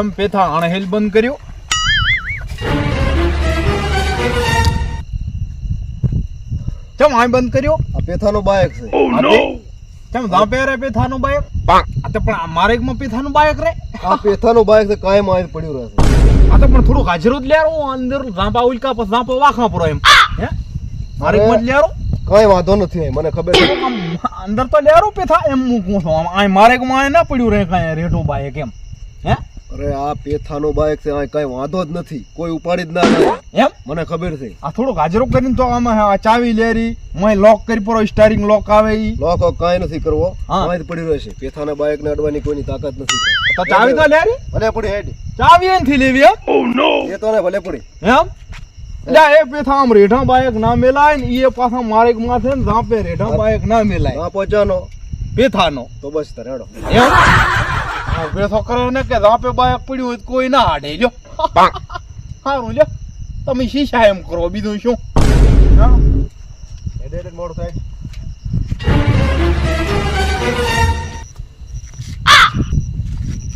તમે પેથા અણહેલ બંધ કર્યો. ચમ આ બંધ કર્યો? આ પેથાનો બાયક છે. તે? ચમ દાંપે રે પેથાનો બાયક? આ તો પણ આ મારે એકમાં પેથાનું બાયક રે? આ પેથાનો બાયક તો કાયમ આ પડ્યો રહે આ તો પણ થોડું હાજરો જ લેરો અંદર ઝાંપા ઉલકા પછી ઝાંપો વાખા પૂરો એમ. હે? મારે એકમાં જ લેરો કાંઈ વાંધો નથી મને ખબર અંદર તો લેરો પેથા એમ મૂકું છું આમ આ મારે એકમાં ના પડ્યું રે કાંઈ રેઠું બાયક એમ. હે? અરે આ પેથાનો બાઈક છે કઈ વાંધો જ નથી. કોઈ ઉપાડી જ ના જાય એમ? મને ખબર છે. આ થોડુંક હાજરો કરીને તો આમાં આ ચાવી લેરી મોય લોક કરી પરો સ્ટારિંગ લોક આવે ઈ. લોક કઈ નથી કરવો. હા. પડી જ છે રહેશે. પેથાના બાયક ને અડવાની કોઈની તાકાત નથી. તો ચાવી તો લેરી? ભલે પડી હેડ. ચાવી એનથી લેવી એમ? એ તો ને ભલે પડી. એમ? લા એ પેથા આમ રેઢા બાયક ના મેલાય ને ઈ પાછા મારે માથે ને ઝાંપે રેઢા બાયક ના મેલાય. ના પહોંચાનો. પેથાનો. તો બસ તરેડો એમ? આ પેથો કરે ને કે રાપે બાયક પડ્યું હોય તો કોઈ ના હાડે લ્યો. સારું લ્યો. તમે શીશા એમ કરો બીજું શું? મોડું થાય.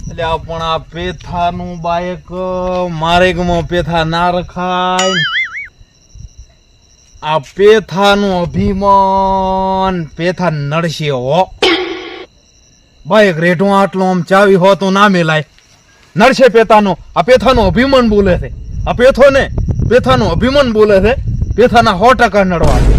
એટલે આ પણ આ પેથાનું બાયક મારેગમાં પેથા ના રખાય. આ પેથાનું અભિમાન પેથા નડશે હો. બાયક રેઢું આટલું આમ ચાવી હો ના મેલાય. નડશે પેથાનો, આ પેથાનો અભિમાન બોલે છે. આ પેથો ને પેથાનું અભિમાન બોલે છે. પેથાના સો ટકા નડવા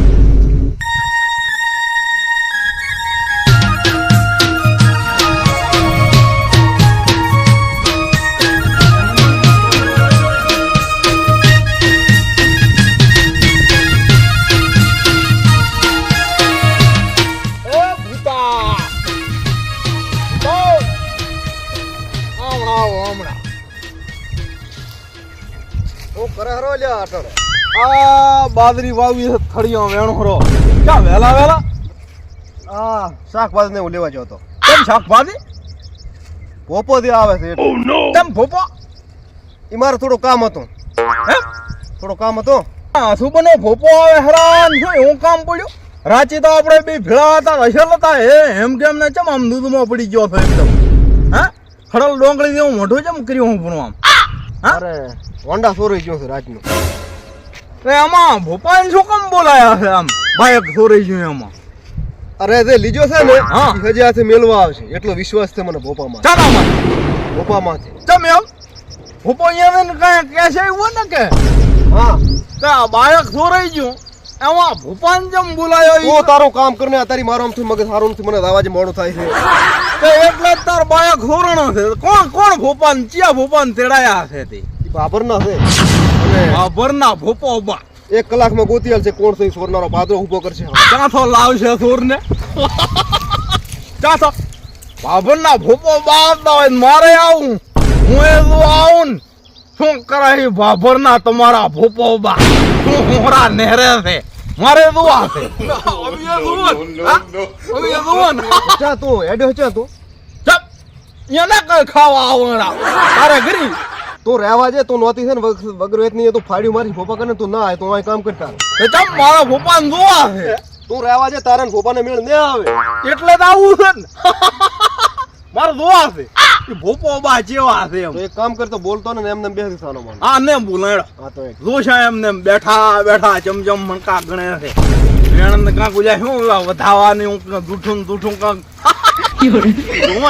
કરે હરો આ બાદરી વાવી છે થળિયો વેણોરો ક્યાં વેલા વેલા આ શાકભાજી ને હું લેવા જતો હતો. કેમ શાકભાજી? ભોપો થી આવે છે એટલે. કેમ ભોપો? એ મારે થોડું કામ હતું. હે? થોડું કામ હતું? શું બને? ભોપો આવે હેરાન. શું એવું કામ પડ્યું? રાચી તો આપણે બે ભેળા હતા રસેલ હતા. હે એમ કેમ ને ચમ આમ દૂધમાં પડી ગયો છે એકદમ. હા? ખડલ ડોંગળી જેવું મોઢું ચમ કર્યું હું પણ આમ હા અરે હોન્ડા સોરી ગયો છે રાજનો એ આમાં ભોપાલ શું કામ બોલાયા છે આમ? બાયક સોરી ગયું એમાં અરે જે લીજો છે ને હજી હાથે મેળવા આવશે. એટલો વિશ્વાસ છે મને ભોપામાં. ચાલામાં ભોપામાંથી તમે એમ? ભોપો અહીંયા ને કાંઈ કહે છે એવું ને કે? હા. તો આ બાયક સોરાઈ ગયું. એમાં ભોપાન જેમ બોલાયો ઈ. તું તારું કામ કરને આ તારી મારો આમથી મગજ સારું નથી મને આવાજ મોડો થાય છે. તો એટલે જ તાર બાયક સોરણો છે. કોણ કોણ ભોપાન ચિયા ભોપાન તેડાયા છે તે. બાબરના છે. અને આ ભરના ભોપો બા એક કલાકમાં ગોતિયલ છે કોણ સહી સોરનારો? બાદરો ઊભો કરશે ચાથો લાવશે સોર ને ચાથો બાબરના ભોપો બારતા હોય મારે આવું. હું એ આવું શું કરાય બાબરના તમારા ભોપો બા શું નહેરે છે. મારે જોવા છે. અમે જોવો ને, હા? અમે જોવો ને. ચા તું હેડ્યો ચા તું? ચપ એને કઈ ખાવા આવવાના તારે ઘરી? તું રહેવા જે તું નોતી છે ને વગ- વગર એ તું ફાડ્યું મારી ફોપા કરે તું ના આવે તું અહીં કામ કરતા એ ચમ મારા ભોપાને જોવા છે? તું રહેવા જે તારે ફોપા ને મેળ ન આવે. એટલે તો આવું છે ને. મારે જોવા છે એ ભોપો બા જેવા છે એમ. એક કામ કરતો બોલતો ને એમને બે સાનો માન હા ને બોલાડો હા તો એક. જોશા એમને એમ બેઠા બેઠા ચમચમ મણકા ગણે છે. વેણંદ કાંક ઉજા શું વધાવાની હું ને દૂઠું કાંક. જોવો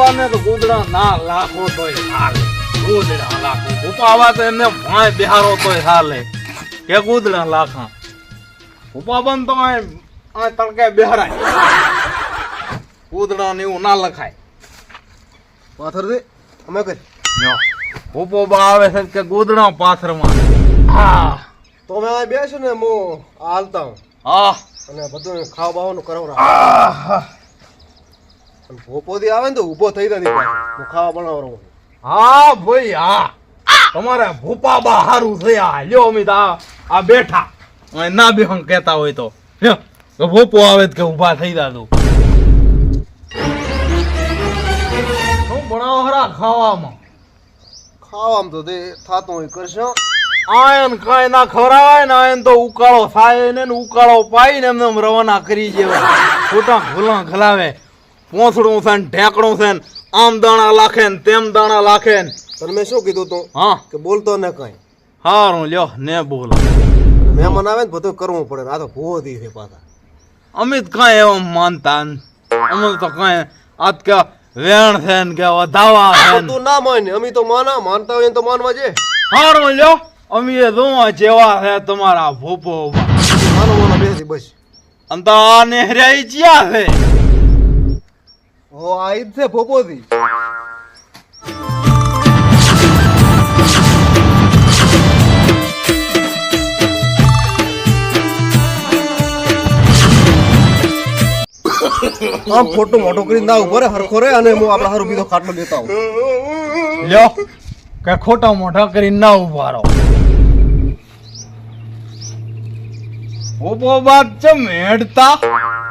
બાને તો ગોદડા ના લાખો તોય હાલે. ગોદડા લાખો. ભોપા આવા તો એમને ભાઈ બિહારો તોય હાલે. કે ગોદડા લાખા? ભોપા બન તો આ તડકે બિહારાય. ગોદડા ને એવું ના લખાય. પાથર દે અમે કરી. ભૂપો બા આવે છે કે ગોદડા પાથરમાં. હા. તો અમે બેસું ને હું હાલતા હું. હા. અને બધું ખાવા બાવાનું. અને ભોપોથી આવે ને તો ઊભો થઈ જાય હું ખાવા બનાવરો હા ભાઈ હા. તમારે ભૂપા બા હારું થયા. લ્યો અમિત આ આ બેઠા. ના ના હું કહેતા હોય તો. ભૂપો આવે કે ઊભા થઈ જા તું. શું ભણાવો હતા ખાવામાં? ખાવામાં તો તે થાતું હોય કરશો? આયન કાંઈ ના ખવડાવાય ને આયન તો ઉકાળો થાય ને ઉકાળો પાઈને એમને એમ રવાના કરી જેવા ખોટા ભૂલા ખલાવે પોસડું છે ને ઢેકણું છે ને આમ દાણા લાખે ને તેમ દાણા લાખે ને. પણ મેં શું કીધું તું? હા. કે બોલતો ને કઈ. હારું લ્યો ને બોલો. મહેમાન આવે ને બધું કરવું પડે આ તો ભૂવો દી છે પાછા. અમિત કાંઈ એવા માનતા. અમે તો કાંઈ આજ કે વેણ છે ને કે વધાવા છે તો ના. માન અમે તો માના માનતા હોય તો માનવા છે હારું લ્યો અમે એ જોવા જેવા છે તમારા ભોપો માનો માનો બેસી. બસ અંતા નેહરાઈ જ્યાં છે? હો આ ઈદ છે ભોપોથી. આમ ફોટો મોટો કરી ના ઊભો રે, હરખો રે અને હું આપણા હારું બીજો ખાટલો લેતા આવું. લ્યો, કે ખોટા મોઢા કરી ના ઊભા રહો. ઊભો બાદ ચમ હેડતા?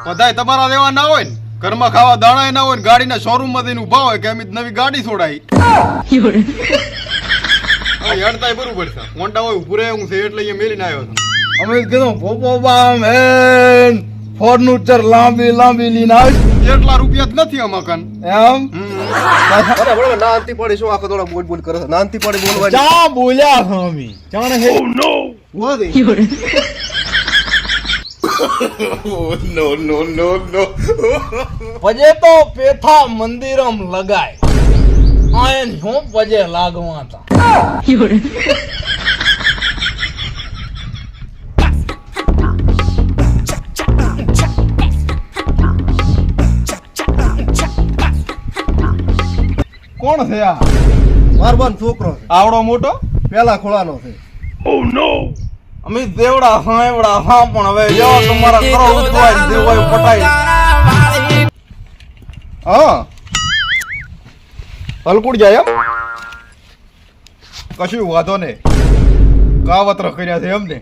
બધાય તમારા લેવા ના હોય ને? ઘરમાં ખાવા દાણા ના હોય ને ગાડીના શોરૂમમાંથી ઊભા હોય કે અમે નવી ગાડી છોડાઈ આ હેડતાય બરોબર છે. મોટા હોય ઉભું રહે હું છે એટલે અહીંયા મેલીને આવ્યો છું. અમે કીધું ભોપો બામ હેન ફર્નિચર લાંબી લાંબી લઈને આવી. એટલા રૂપિયા જ નથી આમાં કાન. એમ? અરે બરોબર પડી શું આખો થોડા બોલ બોલ કરે છે? પડી બોલવા ચા બોલ્યા છો જાણે હે નો નો નો નો પજે તો પેથા મંદિરમ લગાય. આયન શું પજે લાગવા તા. કોણ છે આ? મારબાન છોકરો છે. આવડો મોટો? પેલા ખોળાનો છે. અમે દેવડા સાંભળા હા પણ હવે જો તમારા કરો ઉતવાય દેવાય પટાય. હા. હલકુડ જાય કશું વાંધો ને કાવતરા કર્યા છે એમ ને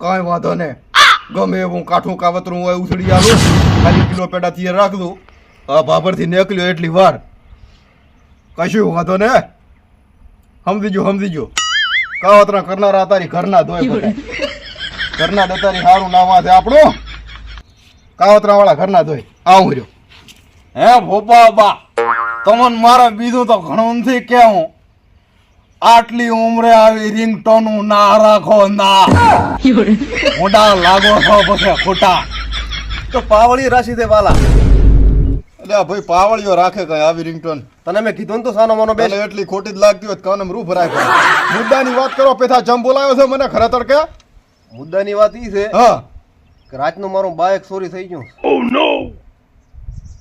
કાંઈ વાંધો ને ગમે એવું કાઠું કાવતરું હોય ઉછળી આવું ખાલી કિલો પેડા રાખ દઉં આ ભાભરથી નીકળ્યો એટલી વાર. કશું વાંધો ને સમજીજો સમજીજો કાવતરા કરનારા તારી ઘરના ધોય બધા. ઘરના દતારી સારું નાવા છે આપણું. કાવતરા વાળા ઘરના ધોય આવું રહ્યો. હે ભોપા બા તમને મારે બીજું તો ઘણું નથી કેવું આટલી ઉંમરે આવી રિંગટોન ના રાખો ના. મોટા લાગો છો પછી ખોટા. તો પાવળી રાશિ દે વાલા એટલે આ ભાઈ પાવળીઓ રાખે કઈ આવી રિંગટોન તને મેં કીધું ને તો સાનો માનો બેસ એટલી ખોટી જ લાગતી હોય કાનમ રૂફ રાખે. મુદ્દાની વાત કરો પેથા જમ બોલાયો છે મને ખરા તડકે મુદ્દાની વાત ઈ છે હા. કે રાતનું મારું બાઇક ચોરી થઈ ગયું.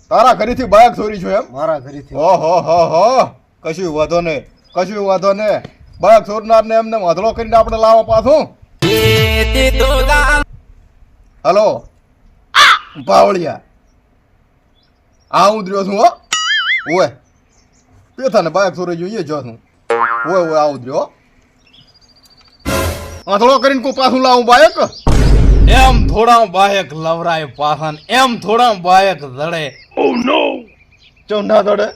તારા ઘરેથી બાઇક ચોરી છો એમ? મારા ઘરેથી. ઓ હો હો કશું વાંધો ને કશું વાંધો ને બાઇક ચોરનાર ને એમને વાંધળો કરીને આપણે લાવવા પાછું. હલો. પાવળિયા. હું દ્ર્યો છું હો. ઓય. પેથાને બાયક ચોરી જોઈએ જો છું ઓય ઓય આવું દ્ર્યો આથળો કરીને કોઈ પાછું લાવું બાયક? એમ થોડા બાયક લવરાય પાછા એમ થોડા બાયક જડે ચૌંડા દડે?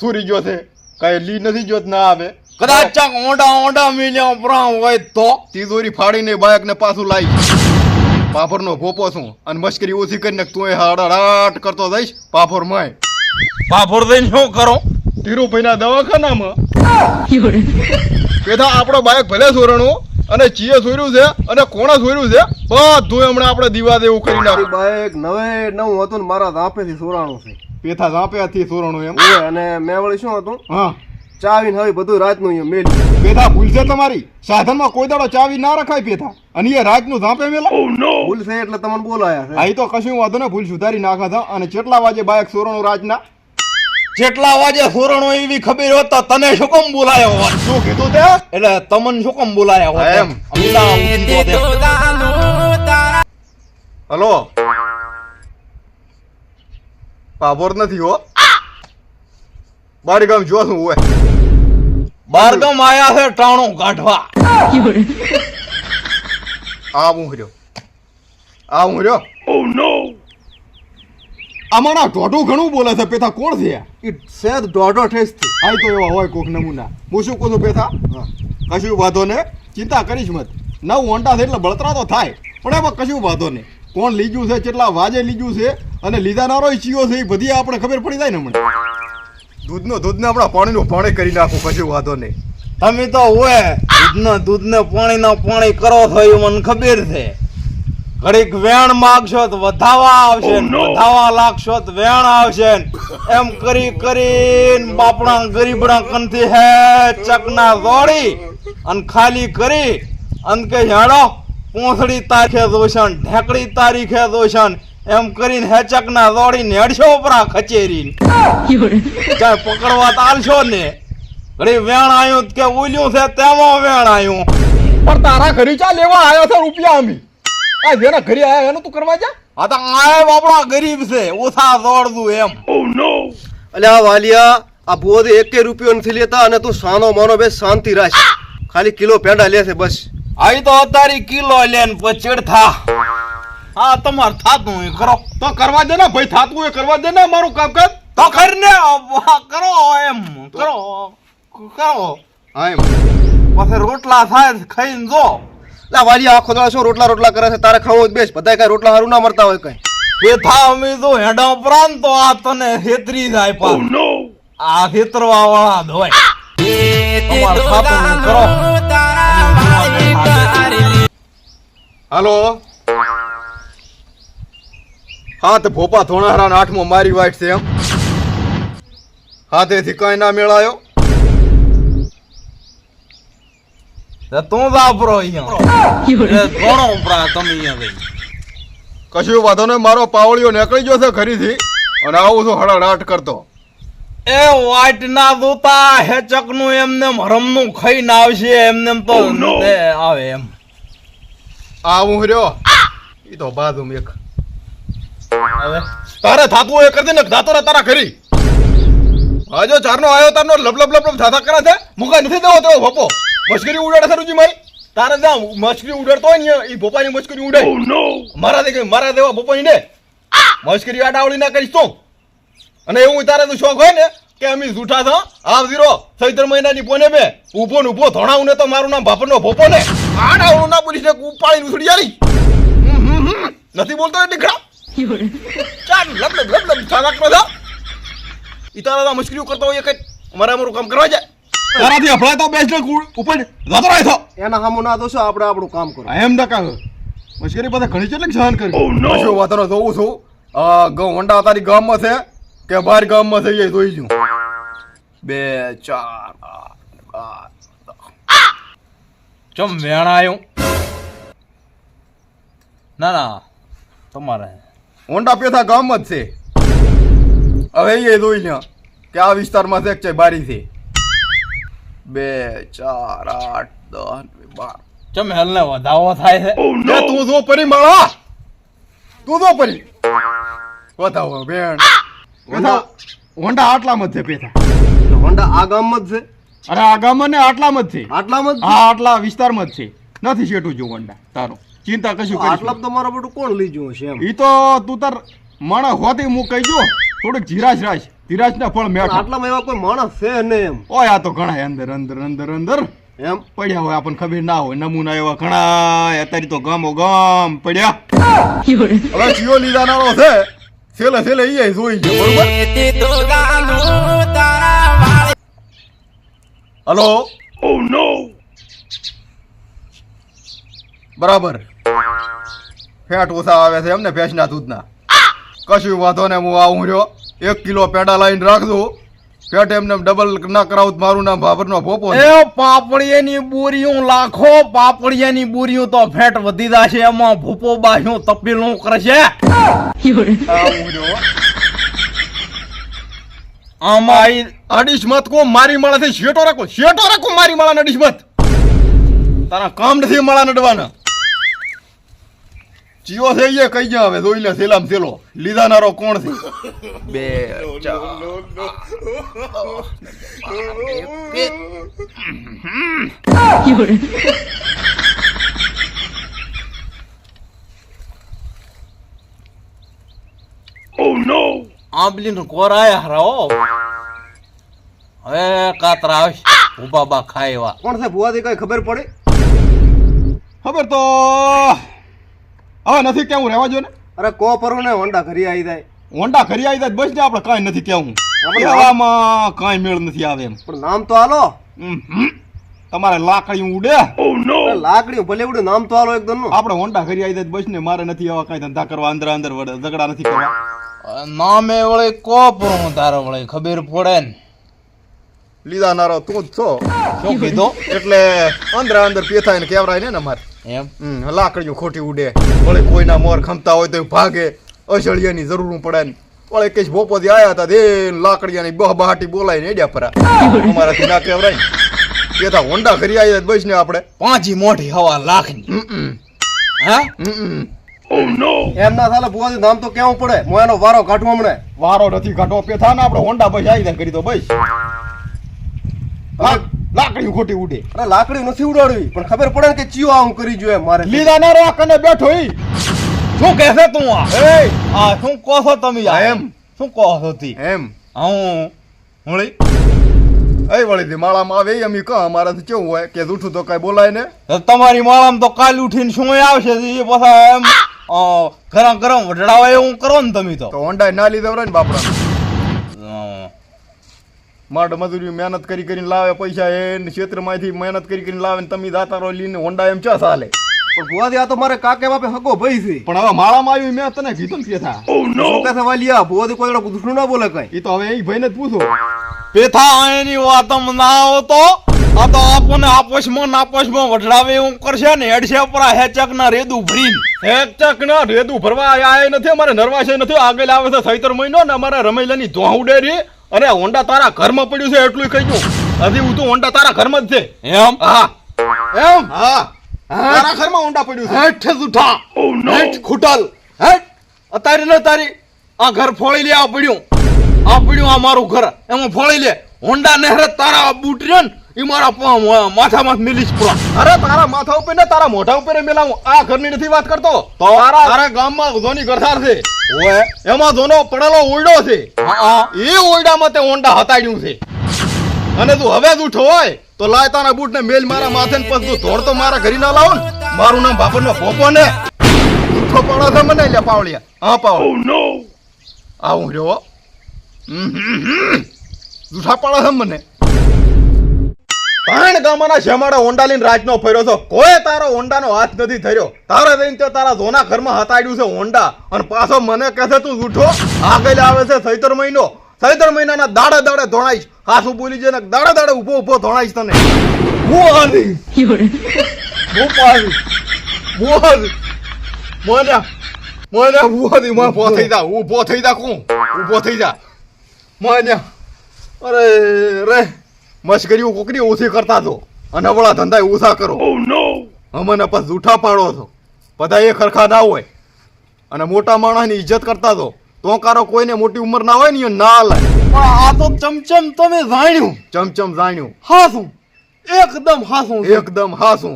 સુરી ગયો છે? કઈ લી નથી જોત ના આવે. કદાચ ચાક ઓંડા ઓંડા મિલ્યા પ્રા હોય તો? તિજોરી ફાડીને બાયક ને પાછું લાવી. પાપરનો ભોપો છું અને મશ્કરી ઓછી કરીને તું એ હડાટ કરતો જઈશ પાપર માય. બાફોર દઈને શું કરો? ધીરુભાઈના દવાખાનામાં. પેથા આપણો બાયક ભલે સોરણું અને ચીએ સોર્યું છે અને કોણે સોર્યું છે બધું હમણાં આપણે દીવા દેવું કરી નાખ્યું બાયક નવે નવું હતું ને મારા ધાપેથી સોરાણું છે. પેથા ઝાંપ્યાથી સોરણું એમ. અને મેં વળી શું હતું? હા. ચાવીને હવે બધું રાતનું અહીંયા મેલ પેથા ભૂલ છે તમારી. સાધનમાં કોઈ દાડો ચાવી ના રખાય પેથા અને એ રાતનું ઝાંપે મેલા ભૂલ છે એટલે તમને બોલાયા છે. તો કશું વાંધો ને ભૂલ સુધારી નાખા હતા અને કેટલા વાગે બાયક સોરણું રાજના? જેટલા વાજે સોરણો એવી ખબર હોત તો તને શું કેમ બોલાયો હોત? શું કીધું તે? એટલે તમને શું કેમ બોલાયા હોત? એમ. હલો? પાભોર નથી હો. બારી ગામ જો છું હોય. બારગામ આયા છે ટાણું કાઢવા. આ હું રહ્યો આ હું રહ્યો આમાંના ઢોઢું ઘણું બોલે છે પેથા કોણ છે? ઈ સેદ ઠેસથી આય તો એવા હોય કોક નમૂના. હું શું કહું પેથા? કશું વાંધો ને? ચિંતા કરીશ મત. નવ ઓંટા છે એટલે બળતરા તો થાય. પણ એમાં કશું વાંધો નહીં કોણ લીજું છે કેટલા વાજે લીજું છે અને લીધાનારો ચીયો છે એ બધી આપણે ખબર પડી જાય ને હમણાં દૂધનો દૂધને આપણા પાણીનું પાણી કરી નાખો કશું વાંધો નહીં. તમે તો હોય દૂધને દૂધને પાણીનો પાણી કરો છો એ મને ખબર છે. ઘડીક વેણ માગશો તો વધાવા આવશે વધાવા લાગશો તો વેણ આવશે એમ કરી કરીને બાપડા ગરીબડા કંથી હે ચકના દોડી અને ખાલી કરી અને કે હેડો પોંસડી તારીખે દોષણ ઢેકડી તારીખે દોષણ એમ કરીને હેચકના દોડીને હેડશો પરા ખચેરી ચાલ પકડવા તાલશો ને. ઘડી વેણ આવ્યું કે ઉલ્યું છે તેમાં વેણ આવ્યું પણ તારા ઘરી ચા લેવા આવ્યો છે રૂપિયા અમી. આ જેના ઘરે આવ્યા એનું તું કરવા જા. આ તો આય બાપડા ગરીબ છે ઓછા દોડતું એમ. એટલે આ વાલિયા આ ભૂવો એકે રૂપિયો નથી લેતા અને તું સાનો માનો બે શાંતિ રાખ. ખાલી કિલો પેંડા લે છે બસ. આવી તો અત્યારે કિલો લેન પછેડ થા હા તમારે થાતું એ કરો. તો કરવા દે ને ભાઈ થાતું હોય કરવા દે ને મારું કામ કર તો કરીને કરો એમ કરો કરો. હા એમ. પછી રોટલા થાય ખાઈને જો. લા વાલી આખો દાડો શું રોટલા રોટલા કરે છે? તારે ખાવો જ બેસ. બધા કઈ રોટલા હારું ના મરતા હોય કઈ. એ થા અમે તો હેડા ઉપરાંત તો આ તને હેતરી જાય પા આ હેતરવા વાળા હોય. તમાર થાતું કરો. હાલો. હા તો ભોપા ધોણાહરા આઠમો મારી વાઈટ છે એમ. હા તેથી કઈ ના મેળાયો. તું વાપરો અહીંયા. તમે અહીંયા કશું વાંધો ને મારો પાવળીઓ નીકળી ગયો છે ઘરેથી અને આવું છું હળહળાટ કરતો. એ વાટ ના દોતા હેચકનું એમને હરમનું ખાઈને આવશે એમને તો આવે એમ. આવું રહ્યો. એ તો બાજુ એક તારે થાતું હોય એ કરી દે ને રે તારા ઘરી. આજો ચારનો આયો તારનો લપ લબ લપ લબ થાતા કરે છે. મુકા નથી દેવો તેવો ભોપો. મશ્કરી ઉડાડે રૂજી મારી તારે જા મશ્કરી ઉડાડતો હોય ને એ ભોપાની મશ્કરી ઉડે મારા દે મારા દેવા ભોપાની ને. મશ્કરી આડાવળી ના કરીશ તો. અને એવું તારે તો શોખ હોય ને કે અમે જૂઠા છો. આવ જીરો ચૈત્ર મહિનાની પોને બે. ઊભો ને ઊભો ધોણાવું ને તો મારું નામ ભાપરનો ભોપો ને. આડાવળું ના બોલીશ ને ઉપાડી ઉછળી. નથી બોલતો એટલે ખરા ચાલ લબ લબ લબ લબ ચાલાક નો ઈ તારા મુશ્કેલીઓ કરતો હોય કઈ અમારે અમારું કામ કરવા જાય તારાથી અફળાય તો બેસ ઉપર જતો રહે તો એના સામું ના દોશો આપણે આપણું કામ કરો એમ ના કાં મુશ્કેલી પાસે ઘણી કેટલીક સહન કરી કશું વાતો ન જોઉં છું આ ગૌ હોન્ડા તારી ગામમાં છે કે બહાર ગામમાં થઈ જાય જોઈ છું બે ચાર ચમ વેણ આવ્યું ના ના તમારે હોન્ડા પેથા ગામ જ છે. હવે એ જોઈ લ્યા કે આ વિસ્તારમાં છે છે બારી છે. બે ચાર આઠ દસ બાર. ચમ હેલને વધાવો થાય છે? તું જો પરી માળા! તું જો પરી. વધાવો બેન. હોન્ડા હોન્ડા આટલામાં જ છે પેથા. હોન્ડા આ ગામમાં જ છે? અરે આ ગામમાં ને આટલામાં જ છે. આટલામાં જ હા આટલા વિસ્તારમાં જ છે. નથી શેઠું જો હોન્ડા તારો. ચિંતા કશું આટલા કરીશ તો મારા બધું કોણ લીધું હશે એમ? ઈ તો તું તાર માણસ હોતી હું કહી જો થોડીક ધીરાજ રાખ. ધીરાજ ના ફળ પણ આટલામાં એવા કોઈ માણસ છે ને એમ? ઓય આ તો ઘણા અંદર અંદર અંદર અંદર. એમ? પડ્યા હોય આપણને ખબર ના હોય. નમૂના એવા ઘણા અત્યારે તો ગામો ગામ પડ્યા. હવે ચિયો લીધાનારો છે. છેલ્લે છેલ્લે ઈ જોઈ છે બરોબર? હલો? બરાબર. ફેટ ઓછા આવે છે એમને ભેંસના દૂધના. કશું વાંધો ને હું આવું રહ્યો. એક કિલો પેડા લાવીને રાખજો. ફેટ એમને ડબલ ના કરાવું મારું નામ ભાભરનો ભોપો એ પાપડિયાની બોરીઓ લાખો પાપડિયાની બોરીઓ તો ફેટ વધી જશે. એમાં ભૂપો બાહ્યું તપેલું કરશે. આમાં અડીશ મત કો મારી માળાથી શેટો રાખો શેટો રાખો મારી માળાને અડીશ મત. તારા કામ નથી માળા નડવાના. ચિયો છે એ કઈ જા હવે જોઈ લે સેલામ સેલો. લીધાનારો કોણ છે? બે Oh no! આંબલી નું કોરાયા હરાવો હવે કાતરા આવશે ઊભા બા ખાય એવા. કોણ છે ભુવાથી કઈ ખબર પડી? ખબર તો હવે નથી કેવું રહેવા જો ને. અરે કો પરો ને હોન્ડા ઘરી આવી જાય. હોન્ડા ખરી આવી જાય બસ ને આપણે કાંઈ નથી કેવું. કહેવામાં કાંઈ મેળ નથી આવે એમ. પણ નામ તો હાલો. તમારે લાકડી ઉડે. લાકડી ભલે ઉડે નામ તો હાલો એકદમ આપણે હોન્ડા ખરી આવી જાય બસ ને મારે નથી આવા કાંઈ ધંધા કરવા અંદર અંદર વડે ઝઘડા નથી કરવા. નામે વળે કોપરું તારો વળે ખબર પડે ને. લીધા નારો તું જ છો. શું કીધો? એટલે અંદર અંદર પેથાય ને કેવરાય ને ને અમારે. એમ? લાકડીઓ ખોટી ઉડે. વળે કોઈના મોર ખમતા હોય તો ભાગે. અસળિયાની જરૂર પડે ને. વળે કઈ ભોપોથી આયા હતા દે લાકડીયાની બહ બહાટી બોલાઈને એડ્યા પરા. અમારાથી ના કેવરાય કે તા હોન્ડા કરી આવી બસ ને આપણે. પાંચી મોટી હવા લાખની. હા? હમ, હમ. એમ ના ભુવાથી નામ તો કેવું પડે? હું એનો વારો કાઢું હમણે. વારો નથી કાઢો પેથા ને આપણે હોન્ડા બસ આવી કરી દો બસ. લા- લાકડીઓ ખોટી ઉડે. અરે લાકડી નથી ઉડાડવી પણ ખબર પડે ને કે ચિયો આમ કરી જોઈએ મારે. લીધા ના રો કને બેઠો ઈ? શું કહેશે તું આ? એ આ શું કહો છો તમે આ? એમ. શું કહો છો તી? એમ. હું હોળી એ વળી દી માળામાં આવે ઈ કહો કા અમારાથી કેવું હોય? કે ઉઠું તો કઈ બોલાય ને? તમારી માળામાં તો કાલ ઉઠીને શું આવશે એ પાછા એમ ગરમ ગરમ વઢડાવા એવું કરો ને તમે તો. તો હોન્ડા ના લીધા ને બાપડા. માડ મજૂરી મહેનત કરી કરીને લાવે પૈસા એ ક્ષેત્રમાંથી મહેનત કરી કરીને લાવે ને તમે દાતારો લઈને હોન્ડા એમ ચા ચાલે. પણ ભુવાથી આ તો મારે કાકે બાપે હકો ભાઈ છે. પણ હવે માળામાં આવ્યું મેં તને કીધું કે થા. ઓ નો છે વાલિયા ભુવાથી કોઈ દાડો દુશ્મન ના બોલે કઈ? એ તો હવે એ ભાઈને જ પૂછો. પેથા એની વાતમ ના આવતો આ તો આપણને આપસમાં ને આપસમાં વઢડાવે એવું કરશે ને હેડશે પર હેચક ના રેદું ભરી હેચક ચક ના રેદું ભરવા આયા નથી અમારે નરવાશે નથી આગળ આવે છે સૈતર મહિનો ને અમારે રમેલાની ધોહું ઉડે અને હોન્ડા તારા ઘરમાં પડ્યું છે એટલું કહી દઉં. હજી હું તો હોન્ડા તારા ઘરમાં જ છે. એમ? હા. એમ? હા. તારા ઘરમાં હોન્ડા પડ્યું છે. હેઠ જૂઠા. હેઠ ખૂટલ. હેઠ. અત્યારે ન તારી આ ઘર ફોળી લે આ પડ્યું. આ પડ્યું આ મારું ઘર. એમાં ફોળી લે. હોન્ડા નહેર તારા બૂટ રહ્યો ને એ મારા માથામાં મિલીશ પૂરા. અરે તારા માથા ઉપર ને તારા મોઢા ઉપર મેલાવું. આ ઘરની નથી વાત કરતો. તો? તારા તારા ગામમાં ધોની ગરસાર છે. ઓએ એમાં ધોનો પડેલો ઓરડો છે. હા હા. એ ઓરડામાં તે ઓંડા હતાડ્યું છે. અને તું હવે જ ઉઠો હોય તો લાય તારા બૂટ ને મેલ મારા માથે ને પછી તું ધોળ તો મારા ઘરે ના લાવ ને. મારું નામ બાપર નો ભોપો ને. ઉઠો પડો છે મને લે પાવળિયા. હા પાવળ આવું રહ્યો. હો. હમ, હમ, હમ. જૂઠા પાડો છે મને. ત્રણ ગામના શેમાડા હોન્ડા લઈને રાજનો ફર્યો છો. કોઈ તારો હોન્ડાનો હાથ નથી ધર્યો. તારે જઈને તો તારા જોના ઘરમાં હતાડ્યું છે હોન્ડા અને પાછો મને કહે છે તું જૂઠો આગળ આવે છે સૈતર મહિનો. સૈતર મહિનાના દાડે દાડે ધોણાઈશ. હાથું બોલી છે ને દાડે દાડે ઊભો ઊભો ધોણાઈશ તને. હું હાલી હું પાડી હું હાલી મોને મોને થઈ મોને ઊભો થઈ જા. ઊભો થઈ જા કું ઊભો થઈ જા. મોને અરે રે. મશ્કરીઓ કોકરી ઓછી કરતા છો અને અવળા ધંધા ઓછા કરો. અમને પછી જૂઠા પાડો છો. બધા એ ખરખા ના હોય. અને મોટા માણસની ઇજ્જત કરતા છો તો. કારો કોઈને મોટી ઉંમર ના હોય ને ના લાગે. પણ આ તો ચમચમ તમે જાણ્યું. ચમચમ જાણ્યું. હાસું. એકદમ હાસું. એકદમ હાસું.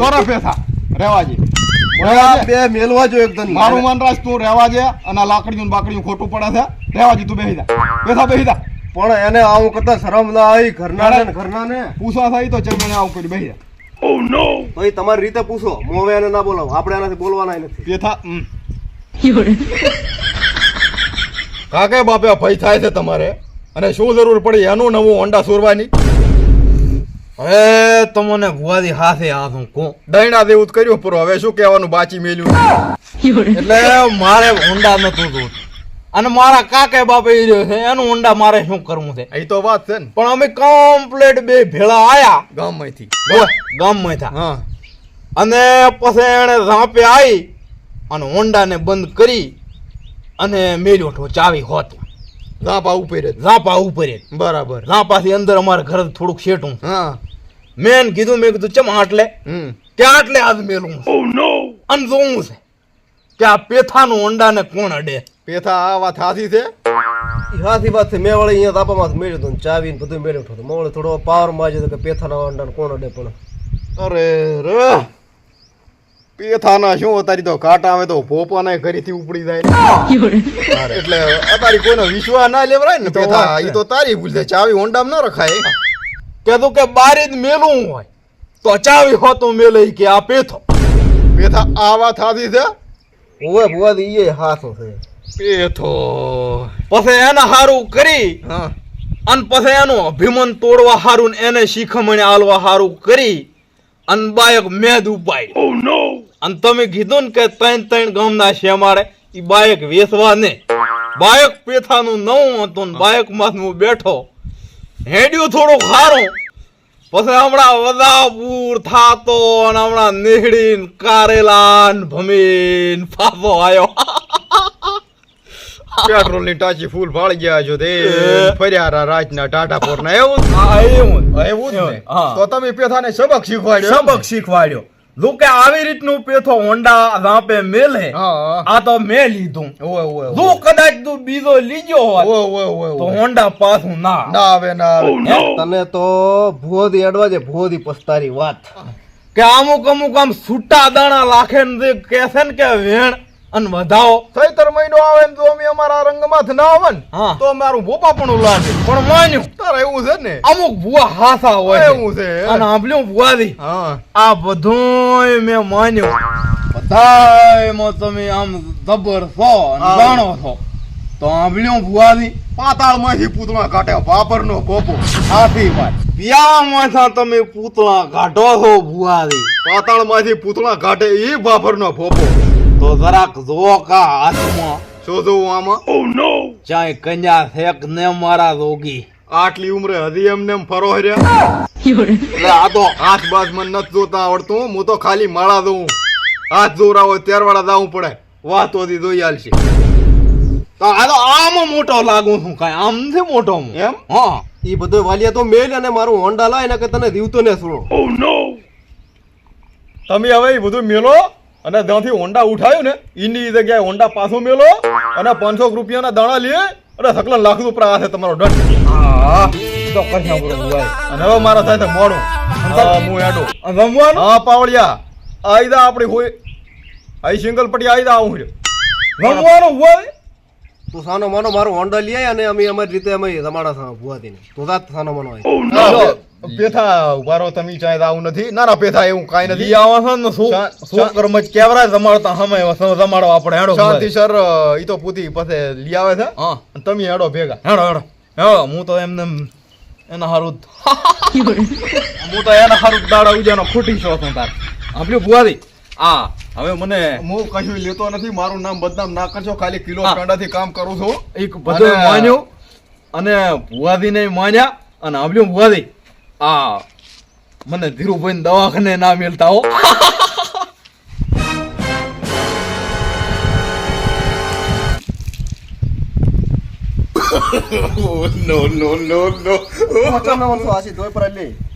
મારા પેથા રેવાજી આ બે મેલવા જો એકદમ મારું. મન તું રહેવા જે અને આ લાકડીયું બાકડીયું ખોટું પડે છે. રહેવા જે તું બેહી જા. બેઠા બેહી જા. પણ એને આવું કરતા શરમ ના આવી ઘરના ને ઘરના ને પૂછવા થાય તો ચમણે આવું કરી બેહી જા. એ તમારી રીતે પૂછો. હું હવે એને ના બોલાવું. આપણે એનાથી બોલવાના નથી. હમ. કાકે બાપે ભય થાય છે તમારે? અને શું જરૂર પડી એનું નવું હોન્ડા સોરવાની? હવે તમને ભુવાજી હાથે હાથું કહું. દૈણા દેવું કર્યું પૂરો. હવે શું કહેવાનું? બાચી મેલ્યું. એટલે મારે ઊંડા નતું દૂધ અને મારા કાકે બાપે રહ્યો છે એનું ઊંડા મારે શું કરવું છે? એ તો વાત છે ને. પણ અમે કમ્પ્લેટ બે ભેળા આયા. ગામમાંથી. ગામમાં થા હા. અને પછી એને ઝાંપે આવી અને હોન્ડાને બંધ કરી અને મેલ્યો ચાવી હોત. ઝાપા ઉપર જ. ઝાપા ઉપર જ. બરાબર. ઝાપાથી અંદર અમારે ઘર થોડુંક શેટું હા. મેં કીધું મેં કીધું ચમ આટલે? કે આટલે આજ મેલું છે. અન જોવું છે કે આ પેથાનું હોન્ડાને કોણ અડે? પેથા આ વાત હાથી છે? હાથી વાત છે મેં વળી અહીંયા તાપામાં મેળ્યું હતું ને ચાવી ને બધું મેળ્યું હતું. મેં થોડો પાવરમાં આવ્યો કે પેથાના અંડા કોણ અડે પણ. અરે રે. પેથાના શું? અતારી તો ઘાટ આવે તો પોપાને ઘરેથી ઉપડી જાય. એટલે અતારી કોઈનો વિશ્વાસ ના લેવરાય ને તો પેથા. એ તો તારી ભૂલ છે. ચાવી હોન્ડામ ન રખાય. કીધું કે બારી જ મેલું હોય. તો ચાવી હોતું મેલે કે આ પેથો. પેથા આ વાત થાતી છે? ઓવે ભુવાજી ઈ હાથો છે. પેથો. પછી એને હારું કરી હા. અને પછી એનું અભિમન તોડવા હારું ને એને શીખમણે આલવા હારું કરી અને બાયક મેદ ઉપાડી અને તમે કીધું ને કે ત્રણ ત્રણ ગામના છે મારે ઈ બાયક વેસવા ને બાયક પેથાનું નવું હતું ને બાયકમાં હું બેઠો. હેડ્યું થોડું ખારું પછી હમણાં વદાપુર થાતો અને હમણાં નીહડી ને કારેલા ને ભમીન ફાફો આવ્યો પેટ્રોલની ટાંકી ફૂલ ફાળી ગયા છો તે. એ. ફર્યા રાજના ટાટા પોર ના? એવું? એવું. એવું ને. તો તમે પેથાને સબક શીખવાડ્યો સબક શીખવાડ્યો. જો કે આવી રીતનું પેથો હોન્ડા રાપે મેલે. હા. આ તો મેં લીધું. જો કદાચ તું બીજો લીજો ઓવે તો હોન્ડા પાછું ના ના આવે ના આવે. તને તો ભુવાજી અડવા છે ભુવાજી પસ્તારી વાત. કે અમુક અમુક આમ છૂટા દાણા લાખે કે છે ને કે વેણ અને વધાવો. ચૈતર મહિનો આવે ને તો અમે અમારા રંગમાં ના આવે ને તો મારું ભોપા પણ લાગે. પણ માન્યું. તારે એવું છે ને? અમુક ભૂવા હાથા હોય એવું છે અને આંભલ્યું ભુવાથી. આ બધું મેં માન્યું. બધાયમાં તમે આમ જબર છો જાણો છો. તો આંભલ્યું ભુવાથી. પાતાળમાંથી પૂતળા કાઢે બાપર નો પોપો હાથી ભાઈ પિયામાં તમે પૂતળા કાઢો છો ભુવાથી. પાતાળમાંથી પૂતળા કાઢે ઈ બાપર નો પોપો તો જરાક જો કા હાથમાં. શું જોવું આમાં? ચાય કન્યા ફેક ને મારા રોગી. આટલી ઉમરે હજી એમને એમ ફરો રહ્યા? આ તો હાથ બાજ મને નથી જોતા આવડતું હું. તો ખાલી માળા દઉં હાથ જોરાવો ત્યાર વાળા દાવું પડે. જોઈ આલશે. તો આ તો આમ મોટો લાગુ છું કાંઈ. આમ છે મોટો હું એમ? હા. એ બધો વાલિયા તો મેલ અને મારું હોન્ડા લાય ને કે તને દીવતો ને સુણો તમે હવે એ બધું મેલો? અને ત્યાંથી હોન્ડા ઉઠાયું ને એની જગ્યાએ હોન્ડા પાછો મેલો અને પાંચસો રૂપિયાના દાણા લે અને સકલન લાખ રૂપિયા છે તમારો દંડ. હા. તો અને હવે મારા થાય મોડું. હા, હું એડો અને રમવાનું હા પાવળિયા. આઈદા આપણી હોય. આઈ સિંગલ પટી આઈદા આવું છે. રમવાનું હોય? તું સાનો માનો મારું હોન્ડા લઈ અને અમે અમારી રીતે અમે રમાડા સા ભુવાજીને તું સાનો માનો હા, પેથા ઊભા તમે ચાહે આવું નથી. ના ના પેથા એવું કાંઈ નથી. આવા ને શું શું કર્મ જ કેવરા જમાડતા હમે જમાડો આપણે હેડો શાંતિ સર ઈ તો પૂતી પાસે લઈ આવે છે. હા. તમે હેડો ભેગા. હેડો હેડો. હેડો હું તો એમને એના હારું હું તો એના હારું દાડા ઉજાનો ખૂટી છો તું તાર. આપણે ભુવાજી. આ હવે મને હું કશું લેતો નથી મારું નામ બદનામ ના કરશો ખાલી કિલો કાંડાથી કામ કરું છું. એક બધું અને- માન્યું. અને ભુવાજીને માન્યા. અને આંભળ્યું ભુવાજી. આ મને ધીરુભાઈ દવાખાને ના મેલતા હો.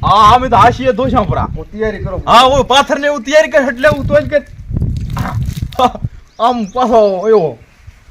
હા અમે તો હાસીએ દોષા પરા તૈયારી કરો. હા હું પાથર ને એવું તૈયારી કરે એટલે હું તો જ કે આમ પાછો એવો.